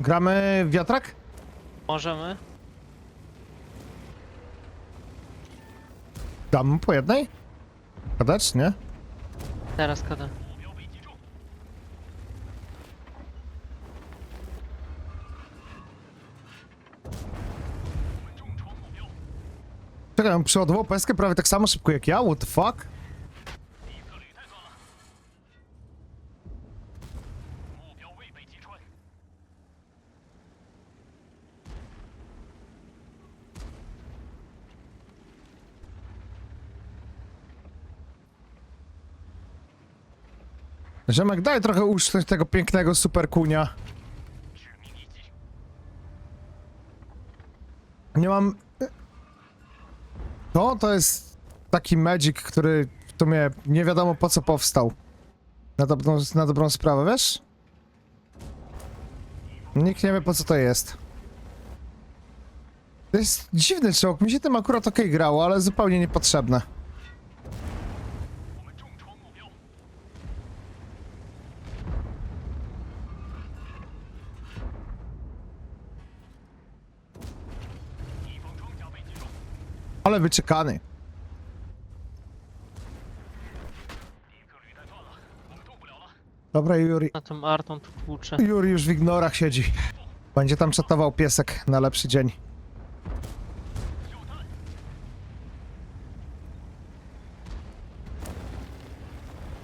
Gramy w wiatrak? Możemy? Dam mu po jednej? Kadać, nie? Teraz kada. Czekaj, on przeładował peskę prawie tak samo szybko jak ja? What the fuck? Ziemek, daj trochę uszczęść tego pięknego superkunia. Nie mam... To, to jest taki magic, który w sumie nie wiadomo po co powstał. Na dobrą, na dobrą sprawę, wiesz? Nikt nie wie po co to jest. To jest dziwny czołg, mi się tym akurat okej grało, ale zupełnie niepotrzebne. Ale wyczekany. Dobra, Juri. Na tą artą tu tłucze. Juri już w ignorach siedzi. Będzie tam czatował piesek na lepszy dzień.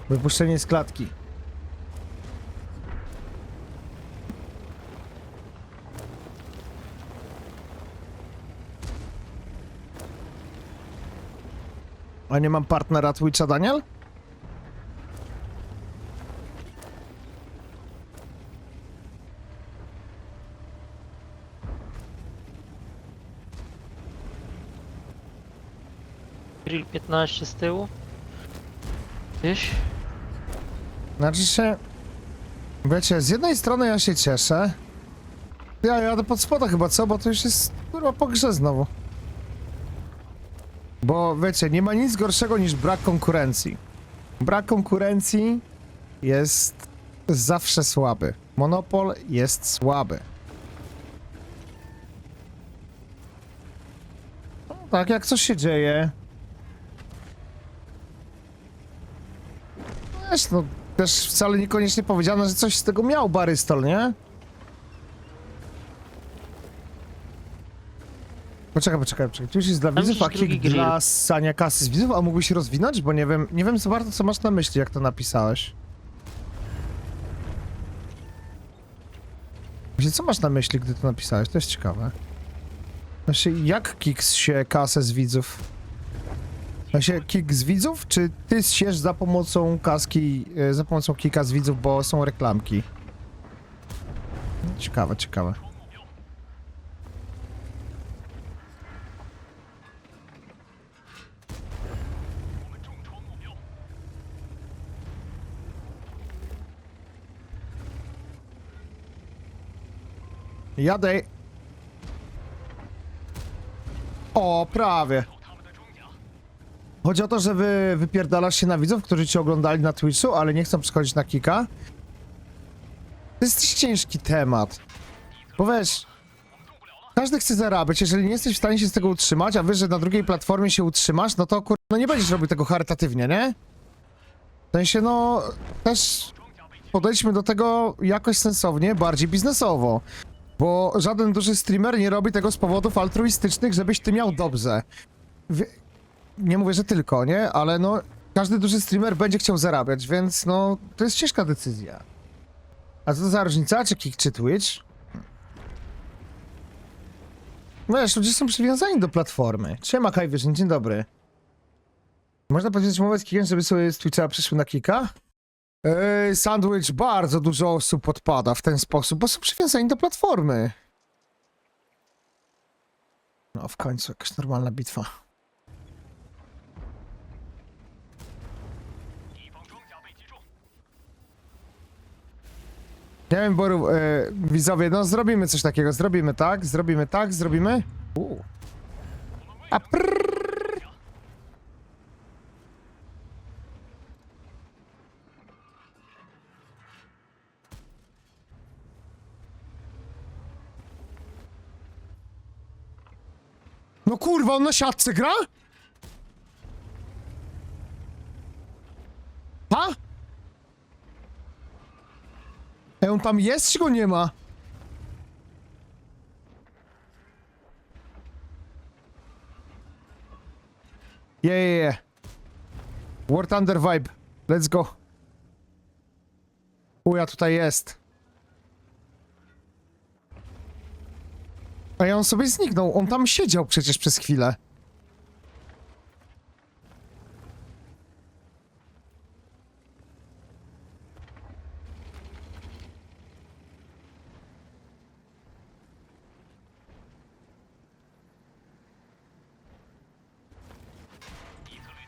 Wypuszczenie z klatki. A nie mam partnera Twitcha, Daniel? Grill 15 z tyłu. Gdzieś? Znaczy się... Wiecie, z jednej strony ja się cieszę. Ja jadę pod spoda chyba, co? Bo to już jest kurwa po grze znowu. Bo wiecie, nie ma nic gorszego niż brak konkurencji. Brak konkurencji jest zawsze słaby. Monopol jest słaby. No, tak, jak coś się dzieje. Wiesz, no też wcale niekoniecznie powiedziane, że coś z tego miał Barystol, nie? Poczekaj, poczekaj, poczekaj. Tu już jest dla Tam widzów, a drugi kick grill. dla sania kasy z widzów, a mógłbyś się rozwinąć? Bo nie wiem, nie wiem za bardzo, co masz na myśli, jak to napisałeś. Właśnie, co masz na myśli, gdy to napisałeś? To jest ciekawe. Właśnie, jak kiks się kasę z widzów? Właśnie, kick z widzów, czy ty siesz za pomocą kaski, e, za pomocą kika z widzów, bo są reklamki? Ciekawe, ciekawe. Jadę. O, prawie. Chodzi o to, że wy wypierdalasz się na widzów, którzy cię oglądali na Twitchu, ale nie chcą przychodzić na kika. To jest ciężki temat. Bo wiesz, każdy chce zarabiać, jeżeli nie jesteś w stanie się z tego utrzymać, a wiesz, że na drugiej platformie się utrzymasz, no to kur... no nie będziesz robił tego charytatywnie, nie? W sensie, no, też podejdźmy do tego jakoś sensownie, bardziej biznesowo. Bo żaden duży streamer nie robi tego z powodów altruistycznych, żebyś ty miał dobrze. Wie... Nie mówię, że tylko, nie? Ale no, każdy duży streamer będzie chciał zarabiać, więc no, to jest ciężka decyzja. A co za różnica, czy Kik, czy Twitch? No wiesz, ludzie są przywiązani do platformy. Siema, Kajwyżyn, dzień dobry. Można powiedzieć umowę z Kikiem, żeby sobie z Twitcha przyszły na Kika? Sandwich bardzo dużo osób odpada w ten sposób, bo są przywiązani do platformy. No, w końcu jakaś normalna bitwa. Nie wiem, Boru, e, widzowie, no zrobimy coś takiego, zrobimy tak, zrobimy tak, zrobimy. U. A prrrr. No kurwa, on na siatce gra? Ha? Ej, on tam jest, czy go nie ma? Je, je, je. War Thunder vibe. Let's go. Uja tutaj jest. A ja on sobie zniknął. On tam siedział przecież przez chwilę.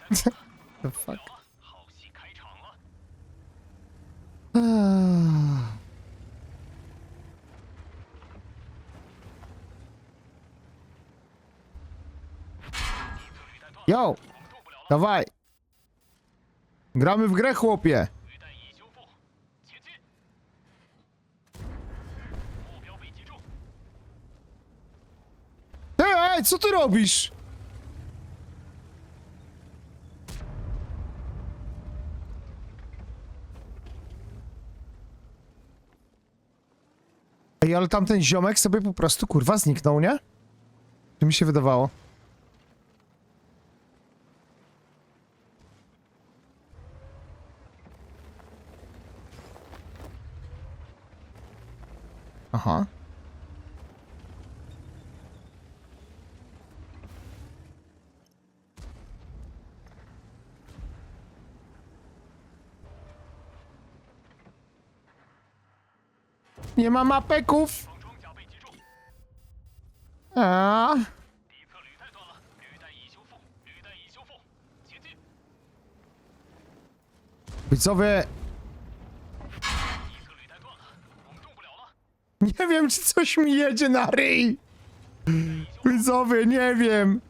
The fuck? Yo! Dawaj! Gramy w grę, chłopie! Ej, ej, co ty robisz? Ej, ale tamten ziomek sobie po prostu kurwa zniknął, nie? Czy mi się wydawało? Aha. Nie ma mapeków. A. Widzowie. Nie wiem, czy coś mi jedzie na ryj. Widzowie, nie wiem.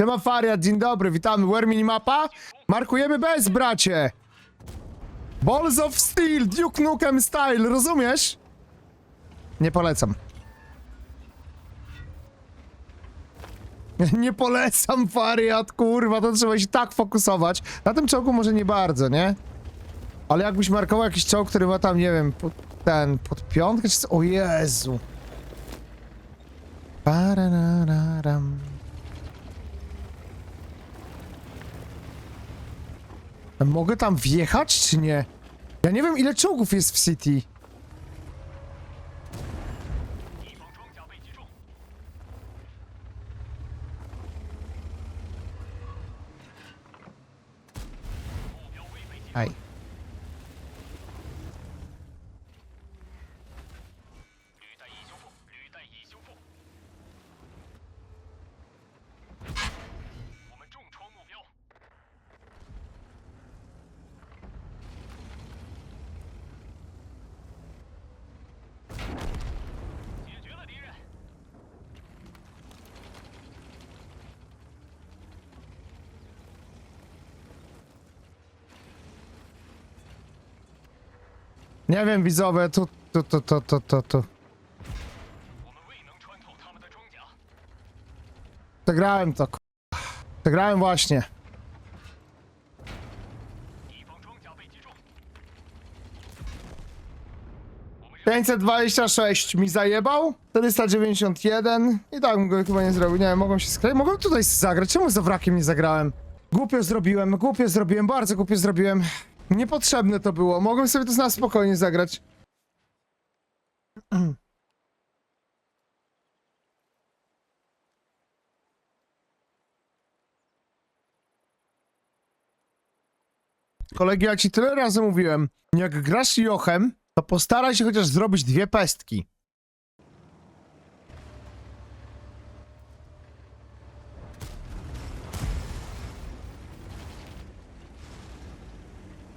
Siema Fariat, dzień dobry, witamy. Where minimapa? Markujemy bez, bracie. Balls of Steel, Duke Nukem Style, rozumiesz? Nie polecam. Nie polecam Fariat, kurwa, to trzeba się tak fokusować. Na tym czołgu może nie bardzo, nie? Ale jakbyś markował jakiś czołg, który ma tam, nie wiem, pod, ten, pod piątkę, czy co? O Jezu. Mogę tam wjechać, czy nie? Ja nie wiem, ile czołgów jest w City. Aj. Nie wiem, widzowie, tu, tu, tu, tu, tu, tu, tu. Przegrałem to, k- Przegrałem właśnie. Pięćset dwadzieścia sześć mi zajebał, 491 i tak bym go chyba nie zrobił, nie wiem, mogłem się skleić, mogłem tutaj zagrać, czemu za wrakiem nie zagrałem? Głupio zrobiłem, głupio zrobiłem, bardzo głupio zrobiłem. Niepotrzebne to było. Mogłem sobie to na spokojnie zagrać. Kolegi, ja ci tyle razy mówiłem, jak grasz Jochem, to postaraj się chociaż zrobić dwie pestki.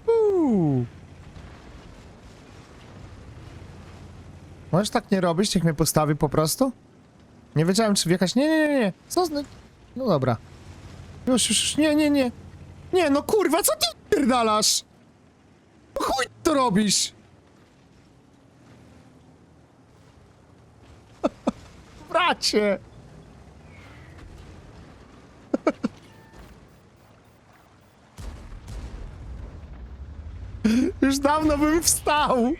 Uuu. Możesz tak nie robić, niech mnie postawi po prostu? Nie wiedziałem, czy wjechać. Nie, nie, nie, nie. Co z... No dobra. Już, już, już, nie, nie, nie. Nie, no kurwa, co ty pierdalasz? Po chuj to robisz? Bracie! Już dawno bym wstał.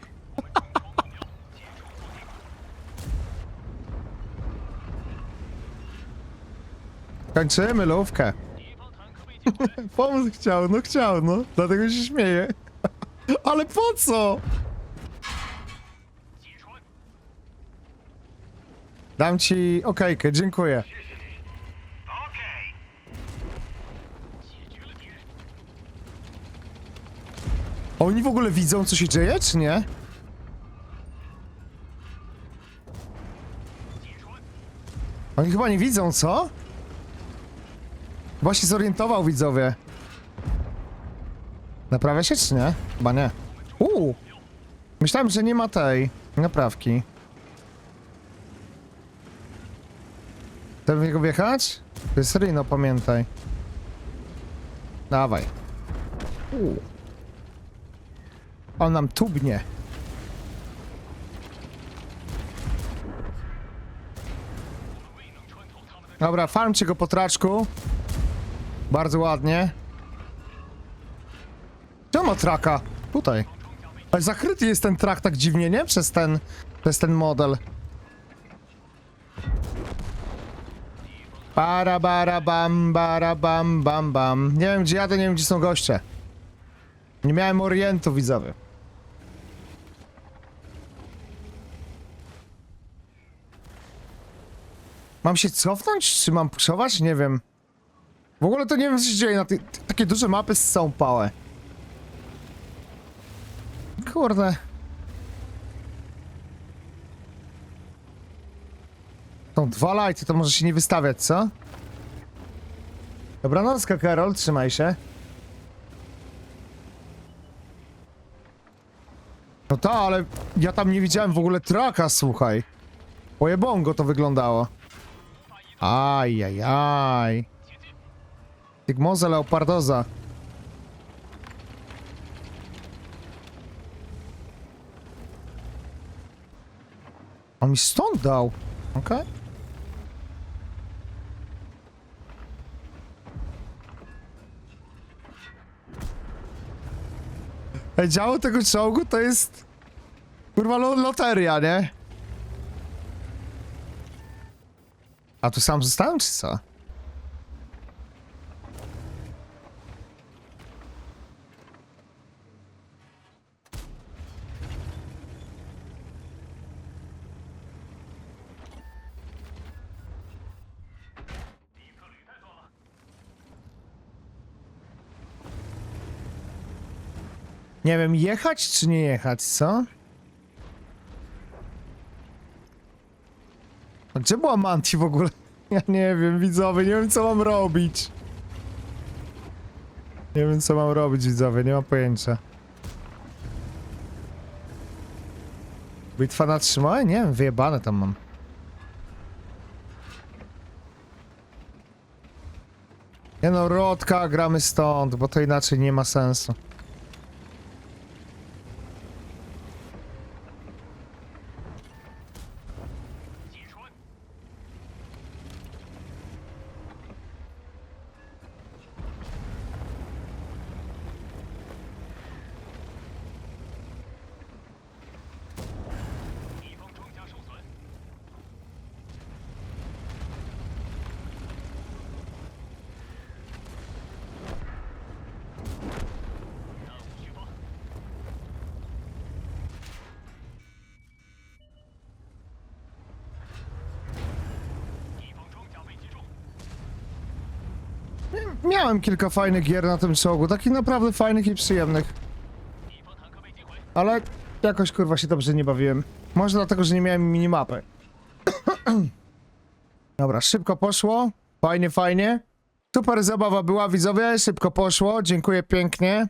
Kończymy lówkę. Pomóc chciał, no chciał, no. Dlatego się śmieję. Ale po co? Dam ci okejkę, dziękuję. Oni w ogóle widzą, co się dzieje, czy nie? Oni chyba nie widzą, co? Chyba się zorientował, widzowie. Naprawia się, czy nie? Chyba nie. Uuu! Myślałem, że nie ma tej naprawki. Chcę w niego wjechać? To jest Rino, pamiętaj. Dawaj. Uuu. On nam tubnie. Dobra, farmcie go po traczku. Bardzo ładnie. Czemu ma traka? Tutaj. Ale zakryty jest ten trak tak dziwnie, nie? Przez ten, przez ten model. Para, bara, bam, bara, bam, bam, bam. Nie wiem, gdzie jadę, nie wiem, gdzie są goście. Nie miałem orientu, widzowie. Mam się cofnąć, czy mam puszować? Nie wiem. W ogóle to nie wiem, co się dzieje na tej... Takie duże mapy są pałe. Kurde. Są dwa lighty, to może się nie wystawiać, co? Dobranocka, Karol, trzymaj się. No to, ale ja tam nie widziałem w ogóle traka, słuchaj. Pojebongo to wyglądało. Aj, aj, aj. Tygmoza leopardoza. On mi stąd dał. Okej. Ej, działo tego czołgu to jest... Kurwa lo loteria, nie? A tu sam zostałem, czy co? Nie wiem, jechać czy nie jechać, co? A Gdzie była Manti w ogóle? Ja nie wiem, widzowie, nie wiem co mam robić. Nie wiem co mam robić, widzowie, nie mam pojęcia. Bitwa na trzymaj? Nie wiem, wyjebane tam mam. Nie no, Rodka, gramy stąd, bo to inaczej nie ma sensu. Miałem kilka fajnych gier na tym czołgu, takich naprawdę fajnych i przyjemnych. Ale jakoś kurwa się dobrze nie bawiłem. Może dlatego, że nie miałem minimapy. Dobra, szybko poszło. Fajnie, fajnie. Super zabawa była, widzowie. Szybko poszło. Dziękuję pięknie.